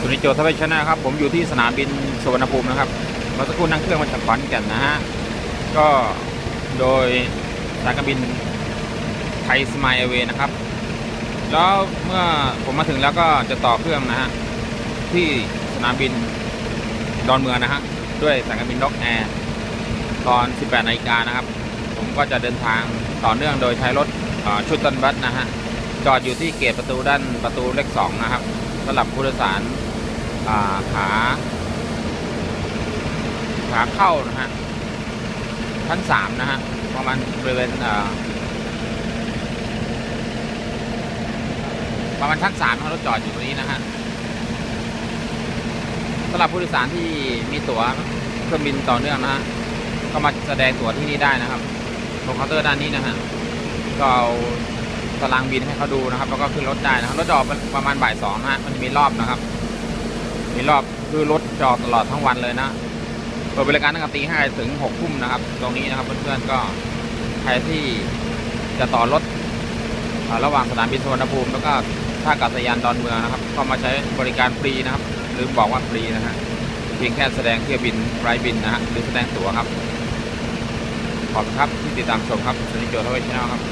สุนิโจทวีชนะครับ ผมอยู่ที่สนามบินสุวรรณภูมินะครับเมื่อสักครู่นั่งเครื่องมาจากขอนแก่นนะฮะ ก็โดยสายการบินไทยสมายเอเวนะครับ แล้วเมื่อผมมาถึงแล้วก็จะต่อเครื่องนะฮะ ที่สนามบินดอนเมืองนะฮะ ด้วยสายการบินนกแอร์ตอน 18นาฬิกานะครับ ผมก็จะเดินทางต่อเนื่องโดยใช้รถชุดตันบัสนะฮะ จอดอยู่ที่เกตประตูด้านประตูเลขสองนะครับสำหรับผู้โดยสาร ขาขาเข้านะฮะชั้นสามนะฮะประมาณบริเวณประมาณชั้นสามรถจอดอยู่ตรงนี้นะฮะสำหรับผู้โดยสารที่มีตั๋วเครื่องบินต่อเนื่องนะฮะก็มาแสดงตั๋วที่นี่ได้นะครับตรงเคาน์เตอร์ด้านนี้นะฮะก็เอาตารางบินให้เขาดูนะครับ แล้วก็ขึ้นรถได้นะครับรถจออกประมาณบ่ายสองนะฮะมันมีรอบนะครับ มีรอบคือรถจอดตลอดทั้งวันเลยนะเปิดบริการตั้งแต่ตีห้าถึงหกทุ่มนะครับ ตรงนี้นะครับเพื่อนๆก็ใครที่จะต่อรถระหว่างสนามบินสุวรรณภูมิแล้วก็ท่าอากาศยานดอนเมืองนะครับ ก็มาใช้บริการฟรีนะครับ ลืมบอกว่าฟรีนะฮะเพียงแค่แสดงเที่ยวบินไรบินนะฮะหรือแสดงตั๋วครับ ขอบคุณครับที่ติดตามชมครับสนิทโจทวีชแนลครับ